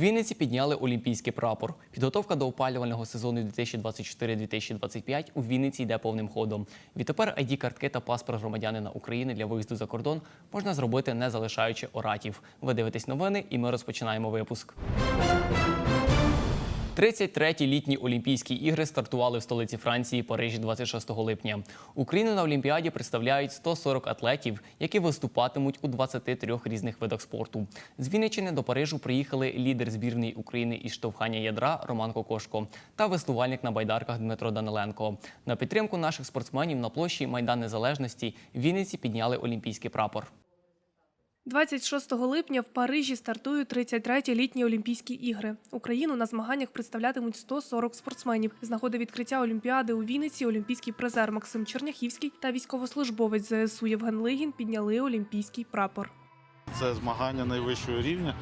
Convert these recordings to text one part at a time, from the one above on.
Вінниці підняли олімпійський прапор. Підготовка до опалювального сезону 2024-2025 у Вінниці йде повним ходом. Відтепер id картки та паспорт громадянина України для виїзду за кордон можна зробити не залишаючи оратів. Ви дивитесь новини, і ми розпочинаємо випуск. 33-ті літні Олімпійські ігри стартували в столиці Франції Парижі 26 липня. Україну на Олімпіаді представляють 140 атлетів, які виступатимуть у 23 різних видах спорту. З Вінниччини до Парижу приїхали лідер збірної України із штовхання ядра Роман Кокошко та веслувальник на байдарках Дмитро Даниленко. На підтримку наших спортсменів на площі Майдан Незалежності в Вінниці підняли олімпійський прапор. 26 липня в Парижі стартують 33-ті літні Олімпійські ігри. Україну на змаганнях представлятимуть 140 спортсменів. З нагоди відкриття Олімпіади у Вінниці олімпійський призер Максим Черняхівський та військовослужбовець ЗСУ Євген Лигін підняли олімпійський прапор. Це змагання найвищого рівня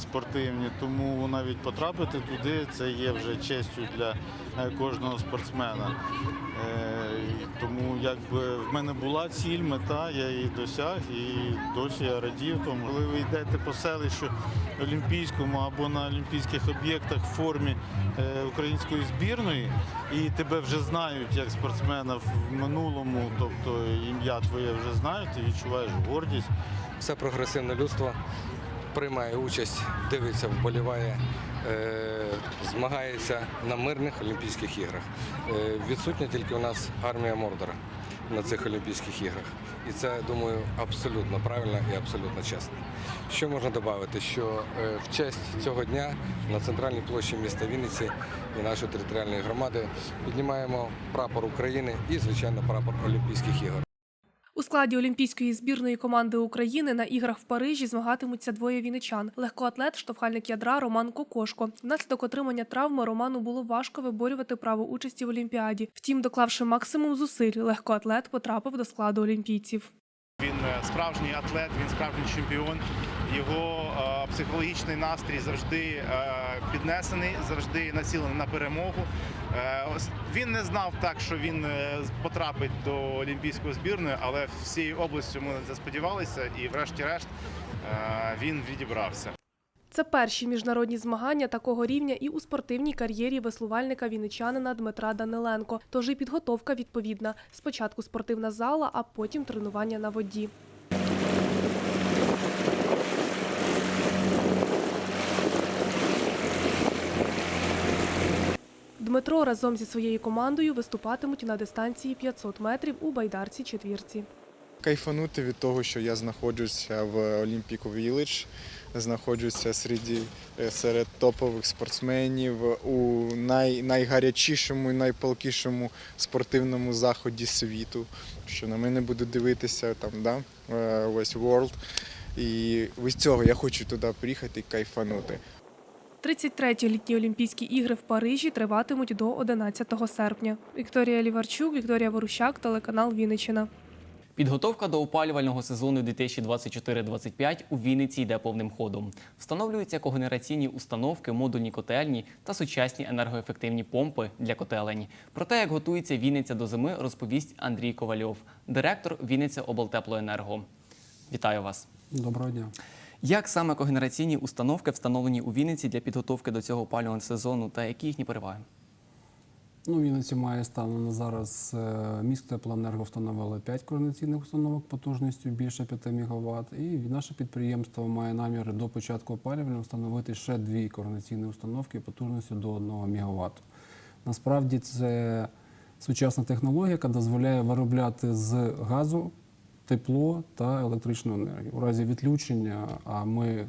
спортивні, тому навіть потрапити туди це є вже честю для е, кожного спортсмена. Е, Тому якби в мене була ціль, мета, я її досяг і досі я радів. Тому коли ви йдете по селищу олімпійському або на олімпійських об'єктах в формі е, української збірної, і тебе вже знають як спортсмена в минулому, тобто ім'я твоє вже знають, ти відчуваєш гордість. все прогресивне людство приймає участь, дивиться, вболіває, е, змагається на мирних Олімпійських іграх. Е, відсутня тільки у нас армія Мордора на цих Олімпійських іграх. І це, думаю, абсолютно правильно і абсолютно чесно. Що можна додати? Що е, в честь цього дня на центральній площі міста Вінниці і нашої територіальної громади піднімаємо прапор України і, звичайно, прапор Олімпійських ігор. У складі олімпійської збірної команди України на іграх в Парижі змагатимуться двоє віничан: легкоатлет, штовхальник ядра Роман Кокошко. Внаслідок отримання травми Роману було важко виборювати право участі в Олімпіаді. Втім, доклавши максимум зусиль, легкоатлет потрапив до складу олімпійців. Він е, справжній атлет, він справжній чемпіон. Його е, психологічний настрій завжди е, піднесений, завжди націлений на перемогу. Він не знав так, що він потрапить до олімпійської збірної, але всією областю ми це сподівалися, і врешті-решт він відібрався. Це перші міжнародні змагання такого рівня і у спортивній кар'єрі веслувальника вінничанина Дмитра Даниленко. Тож і підготовка відповідна. Спочатку спортивна зала, а потім тренування на воді. Дмитро разом зі своєю командою виступатимуть на дистанції 500 метрів у байдарці четвірці. Кайфанути від того, що я знаходжуся в Olympic Village, знаходжуся серед, серед топових спортсменів у най, найгарячішому і найпалкішому спортивному заході світу, що на мене буде дивитися там, да, е, весь world. І від цього я хочу туди приїхати і кайфанути. 33-ті літні Олімпійські ігри в Парижі триватимуть до 11 серпня. Вікторія Ліварчук, Вікторія Ворущак, телеканал Вінниччина. Підготовка до опалювального сезону 2024-25 у Вінниці йде повним ходом. Встановлюються когенераційні установки, модульні котельні та сучасні енергоефективні помпи для котелень. Про те, як готується Вінниця до зими, розповість Андрій Ковальов, директор Вінниця облтеплоенерго. Вітаю вас! Доброго дня. Як саме когенераційні установки встановлені у Вінниці для підготовки до цього опалювального сезону та які їхні переваги? Ну, в Вінниці має станом на зараз е, міськтеплоенерго встановили 5 координаційних установок потужністю більше 5 МВт. І наше підприємство має намір до початку опалювання встановити ще дві координаційні установки потужністю до 1 МВт. Насправді це сучасна технологія, яка дозволяє виробляти з газу тепло та електричну енергію. У разі відключення, а ми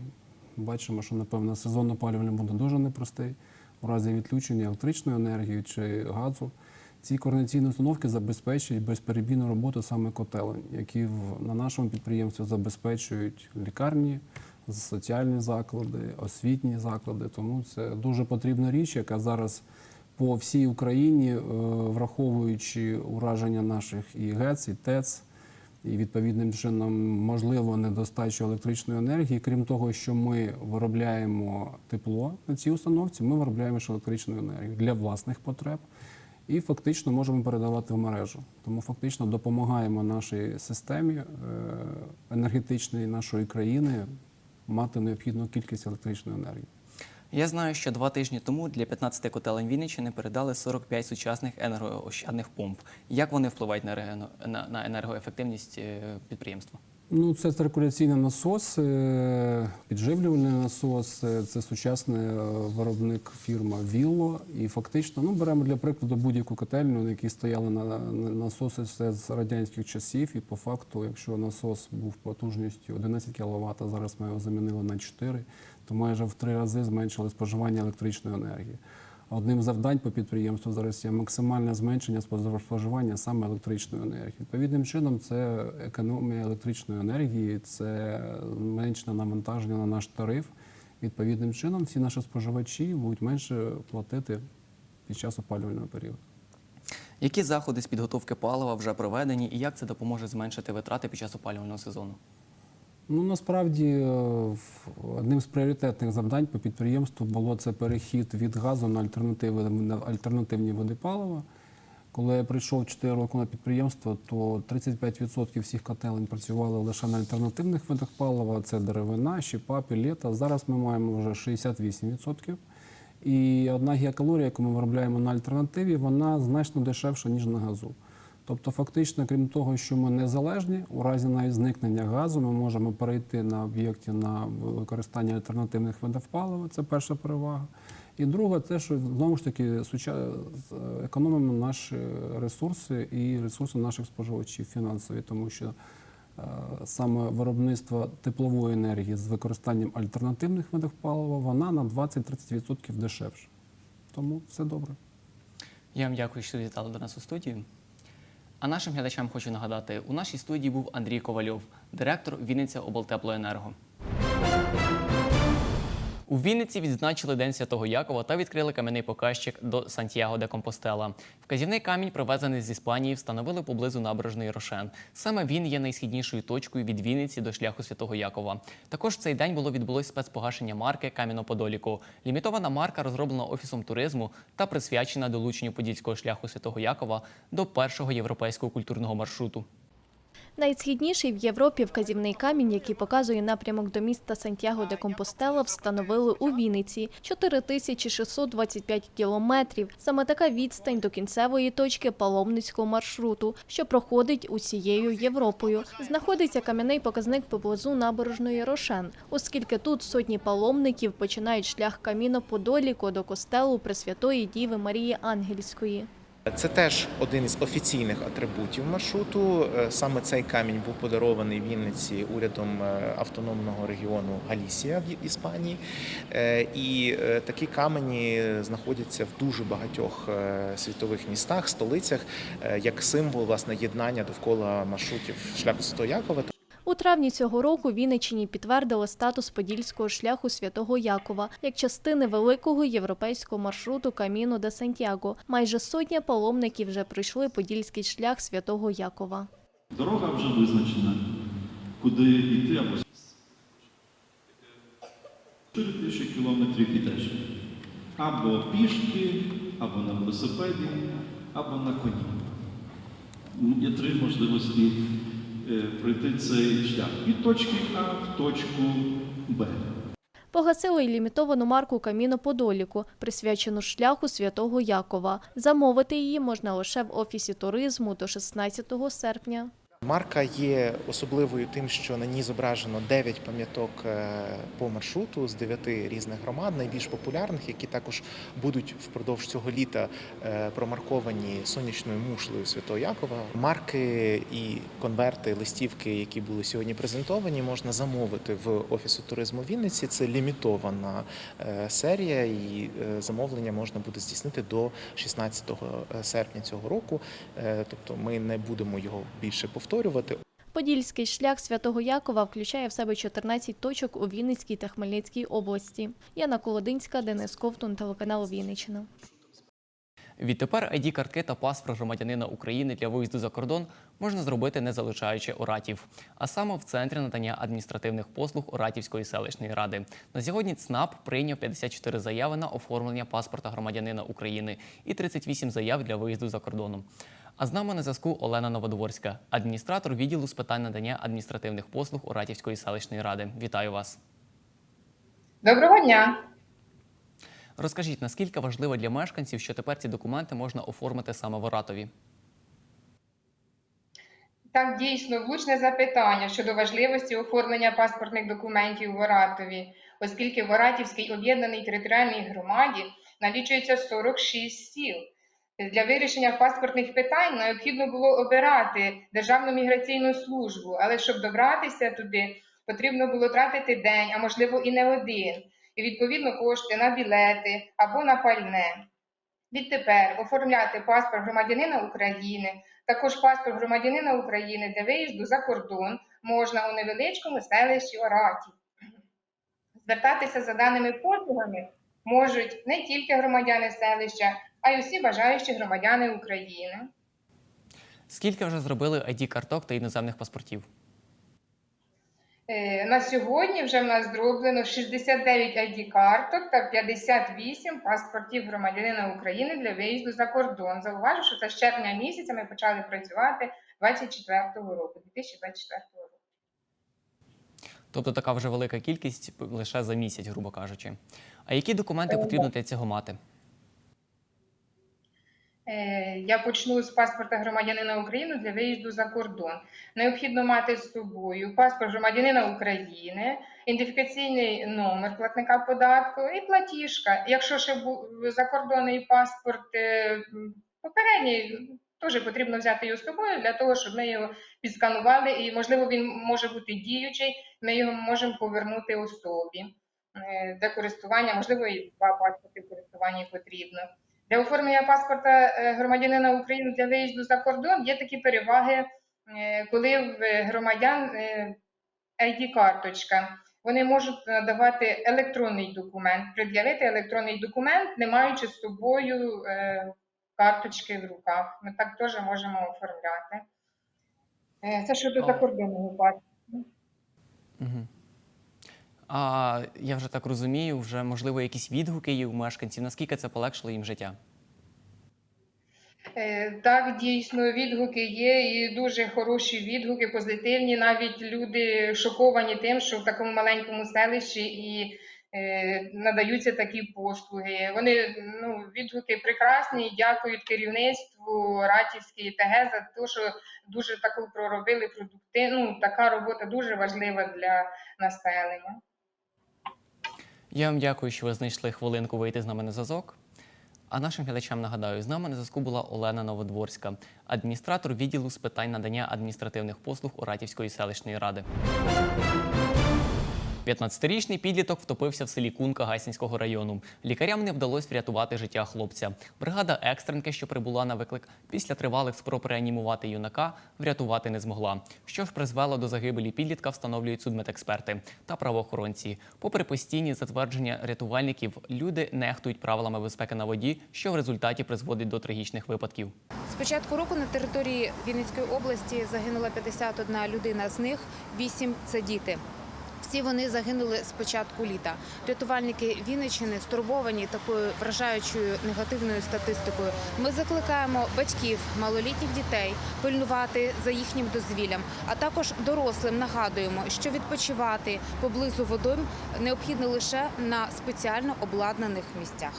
бачимо, що напевно сезон опалювання буде дуже непростий. У разі відключення електричної енергії чи газу ці координаційні установки забезпечують безперебійну роботу саме котелень, які на нашому підприємстві забезпечують лікарні, соціальні заклади, освітні заклади. Тому це дуже потрібна річ, яка зараз по всій Україні, е, враховуючи ураження наших і ГЕЦ, і ТЕЦ, і відповідним чином можливо недостачу електричної енергії. Крім того, що ми виробляємо тепло на цій установці, ми виробляємо ще електричну енергію для власних потреб і фактично можемо передавати в мережу. Тому фактично допомагаємо нашій системі е, енергетичної нашої країни мати необхідну кількість електричної енергії. Я знаю, що два тижні тому для 15 котелень Вінниччини передали 45 сучасних енергоощадних помп. Як вони впливають на, регено- на, на енергоефективність е, підприємства? Ну, це циркуляційний насос, е, підживлювальний насос, е, це сучасний виробник фірма Вілло. І фактично, ну, беремо для прикладу будь-яку котельню, на якій стояли на, на насоси ще з радянських часів. І по факту, якщо насос був потужністю 11 кВт, зараз ми його замінили на 4, то майже в три рази зменшили споживання електричної енергії. Одним завдань по підприємству зараз є максимальне зменшення споживання саме електричної енергії. Відповідним чином, це економія електричної енергії, це менше навантаження на наш тариф. Відповідним чином, всі наші споживачі будуть менше платити під час опалювального періоду. Які заходи з підготовки палива вже проведені, і як це допоможе зменшити витрати під час опалювального сезону? Ну насправді е, одним з пріоритетних завдань по підприємству було це перехід від газу на альтернативи на альтернативні види палива. Коли я прийшов 4 роки на підприємство, то 35% всіх котелень працювали лише на альтернативних видах палива. Це деревина, щепа, пілета. Зараз ми маємо вже 68%. І одна гігакалорія, яку ми виробляємо на альтернативі, вона значно дешевша, ніж на газу. Тобто, фактично, крім того, що ми незалежні, у разі навіть зникнення газу ми можемо перейти на об'єкті на використання альтернативних видів палива. Це перша перевага. І друга, те, що знову ж таки економимо наші ресурси і ресурси наших споживачів фінансові, тому що е, саме виробництво теплової енергії з використанням альтернативних видів палива, вона на 20-30% дешевше. Тому все добре. Я вам дякую, що завітали до нас у студію. А нашим глядачам хочу нагадати: у нашій студії був Андрій Ковальов, директор Вінниця облтеплоенерго. У Вінниці відзначили День Святого Якова та відкрили кам'яний показчик до Сантьяго де Компостела. Вказівний камінь, привезений з Іспанії, встановили поблизу набережної Рошен. Саме він є найсхіднішою точкою від Вінниці до шляху Святого Якова. Також в цей день було відбулось спецпогашення марки Кам'яно-Подоліку. Лімітована марка розроблена офісом туризму та присвячена долученню подільського шляху Святого Якова до першого європейського культурного маршруту. Найсхідніший в Європі вказівний камінь, який показує напрямок до міста Сантьяго де Компостела, встановили у Вінниці 4625 кілометрів. Саме така відстань до кінцевої точки паломницького маршруту, що проходить усією Європою. Знаходиться кам'яний показник поблизу набережної Рошен, оскільки тут сотні паломників починають шлях каміно Подоліко до костелу Пресвятої Діви Марії Ангельської. Це теж один із офіційних атрибутів маршруту. Е, Саме цей камінь був подарований Вінниці урядом е, автономного регіону Галісія в Іспанії. Е, І такі камені знаходяться в дуже багатьох світових містах, столицях, як символ власне єднання довкола маршрутів шляху Святого Якова. У травні цього року Вінниччині підтвердили статус подільського шляху Святого Якова як частини великого європейського маршруту Каміно де Сантьяго. Майже сотня паломників вже пройшли подільський шлях Святого Якова. Дорога вже визначена, куди йти або 4 тисячі кілометрів ідеш. Або пішки, або на велосипеді, або на коні. Є три можливості пройти цей шлях від точки А в точку Б. Погасили й лімітовану марку Каміно Подоліку, присвячену шляху Святого Якова. Замовити її можна лише в офісі туризму до 16 серпня. Марка є особливою тим, що на ній зображено 9 пам'яток е, по маршруту з 9 різних громад, найбільш популярних, які також будуть впродовж цього літа е, промарковані сонячною мушлею Святого Якова. Марки і конверти, листівки, які були сьогодні презентовані, можна замовити в офісу туризму Вінниці. Це лімітована е, серія, і замовлення можна буде здійснити до 16 серпня цього року. Тобто ми не будемо його більше повторювати. Подільський шлях Святого Якова включає в себе 14 точок у Вінницькій та Хмельницькій області. Яна Колодинська, Денис Ковтун, телеканал Вінниччина. Відтепер ID-картки та паспорт громадянина України для виїзду за кордон можна зробити не залишаючи оратів, а саме в центрі надання адміністративних послуг Оратівської селищної ради. На сьогодні ЦНАП прийняв 54 заяви на оформлення паспорта громадянина України і 38 заяв для виїзду за кордоном. А з нами на зв'язку Олена Новодворська, адміністратор відділу з питань надання адміністративних послуг Оратівської селищної ради. Вітаю вас. Доброго дня. Розкажіть, наскільки важливо для мешканців, що тепер ці документи можна оформити саме в Оратові? Так, дійсно, влучне запитання щодо важливості оформлення паспортних документів в Оратові, оскільки в Оратівській об'єднаній територіальній громаді налічується 46 сіл. Для вирішення паспортних питань необхідно було обирати Державну міграційну службу, але щоб добратися туди, потрібно було тратити день, а можливо і не один, і відповідно кошти на білети або на пальне. Відтепер оформляти паспорт громадянина України, також паспорт громадянина України для виїзду за кордон можна у невеличкому селищі Оратів. Звертатися за даними послугами можуть не тільки громадяни селища, а й усі бажаючі громадяни України. Скільки вже зробили ID-карток та іноземних паспортів? Е, На сьогодні вже в нас зроблено 69 ID-карток та 58 паспортів громадянина України для виїзду за кордон. Зауважу, що це з червня місяця ми почали працювати 24-го року, 2024 року. Тобто така вже велика кількість лише за місяць, грубо кажучи. А які документи потрібно для цього мати? Е, Я почну з паспорта громадянина України для виїзду за кордон. Необхідно мати з собою паспорт громадянина України, ідентифікаційний номер платника податку і платіжка. Якщо ще був закордонний паспорт е, попередній, теж потрібно взяти його з собою для того, щоб ми його підсканували, і можливо він може бути діючий. Ми його можемо повернути особі е, для користування, можливо, і два паспорти в користуванні потрібно. Для оформлення паспорта е, громадянина України для виїзду за кордон є такі переваги, е, коли в громадян ID-карточка. Вони можуть надавати електронний документ, пред'явити електронний документ, не маючи з собою е, карточки в руках. Ми так теж можемо оформляти. Е, Це щодо закордонного паспорта. А я вже так розумію, вже можливо якісь відгуки є у мешканців, наскільки це полегшило їм життя? Е, Так, дійсно, відгуки є і дуже хороші відгуки, позитивні. Навіть люди шоковані тим, що в такому маленькому селищі і е, надаються такі послуги. Вони ну, відгуки прекрасні, дякують керівництву Ратівської ТГ за те, що дуже таку проробили продукти. Ну, така робота дуже важлива для населення. Я вам дякую, що ви знайшли хвилинку вийти з нами на зв'язок. А нашим глядачам нагадаю, з нами на зв'язку була Олена Новодворська, адміністратор відділу з питань надання адміністративних послуг Оратівської селищної ради. 15-річний підліток втопився в селі Кунка Гайсинського району. Лікарям не вдалося врятувати життя хлопця. Бригада екстренки, що прибула на виклик, після тривалих спроб реанімувати юнака, врятувати не змогла. Що ж призвело до загибелі підлітка, встановлюють судмедексперти та правоохоронці. Попри постійні затвердження рятувальників, люди нехтують правилами безпеки на воді, що в результаті призводить до трагічних випадків. З початку року на території Вінницької області загинула 51 людина, з них 8 – це діти. Всі вони загинули з початку літа. Рятувальники Вінниччини стурбовані такою вражаючою негативною статистикою. Ми закликаємо батьків малолітніх дітей пильнувати за їхнім дозвіллям, а також дорослим нагадуємо, що відпочивати поблизу водойм необхідно лише на спеціально обладнаних місцях.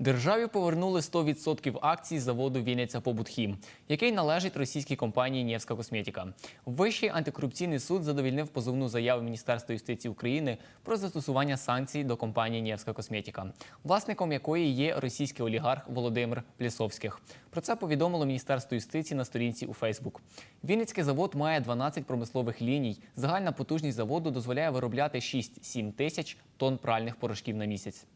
Державі повернули 100% акцій заводу Вінниця Побутхім, який належить російській компанії Нєвська косметика. Вищий антикорупційний суд задовільнив позовну заяву Міністерства юстиції України про застосування санкцій до компанії Нєвська косметика, власником якої є російський олігарх Володимир Плісовських. Про це повідомило Міністерство юстиції на сторінці у Фейсбук. Вінницький завод має 12 промислових ліній. Загальна потужність заводу дозволяє виробляти 6-7 тисяч тонн пральних порошків на місяць.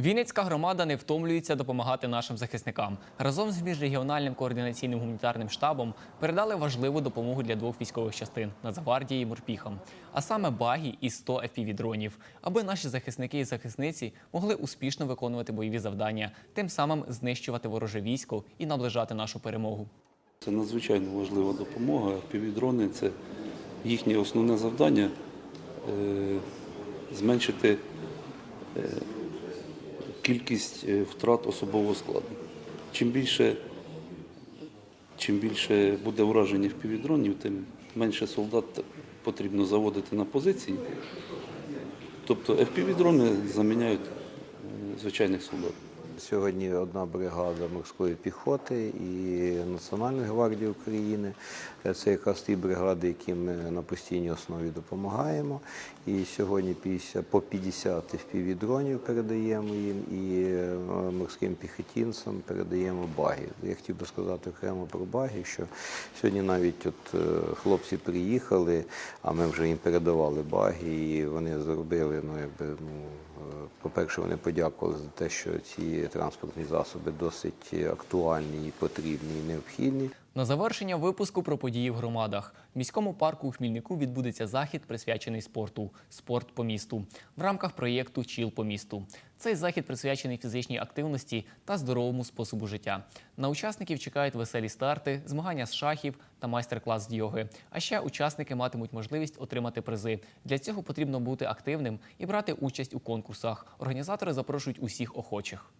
Вінницька громада не втомлюється допомагати нашим захисникам. Разом з міжрегіональним координаційним гуманітарним штабом передали важливу допомогу для двох військових частин Нацгвардії і морпіхам, а саме багі і 100 FPV-дронів, аби наші захисники і захисниці могли успішно виконувати бойові завдання, тим самим знищувати вороже військо і наближати нашу перемогу. Це надзвичайно важлива допомога. Півдрони це їхнє основне завдання е, зменшити е, кількість е, втрат особового складу. Чим більше, чим більше буде ураження впівдронів, тим менше солдат потрібно заводити на позиції. Тобто FPV-дрони заміняють е, звичайних солдат. Сьогодні одна бригада морської піхоти і Національної гвардії України. Е, Це якраз ті бригади, яким ми на постійній основі допомагаємо. І сьогодні 50, по 50 FPV-дронів передаємо їм і е, морським піхотинцям передаємо баги. Я хотів би сказати окремо про баги, що сьогодні навіть от е, хлопці приїхали, а ми вже їм передавали баги, і вони зробили, ну якби ну. По-перше, вони подякували за те, що ці транспортні засоби досить актуальні і потрібні, і необхідні. На завершення випуску про події в громадах. В міському парку у Хмільнику відбудеться захід, присвячений спорту Спорт по місту в рамках проєкту Чіл по місту. Цей захід присвячений фізичній активності та здоровому способу життя. На учасників чекають веселі старти, змагання з шахів та майстер-клас з йоги. А ще учасники матимуть можливість отримати призи. Для цього потрібно бути активним і брати участь у конкурсах. Організатори запрошують усіх охочих.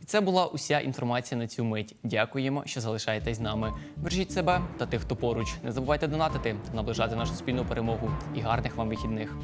І це була уся інформація на цю мить. Дякуємо, що залишаєтесь з нами. Бережіть себе та тих, хто поруч. Не забувайте донатити, наближати нашу спільну перемогу і гарних вам вихідних.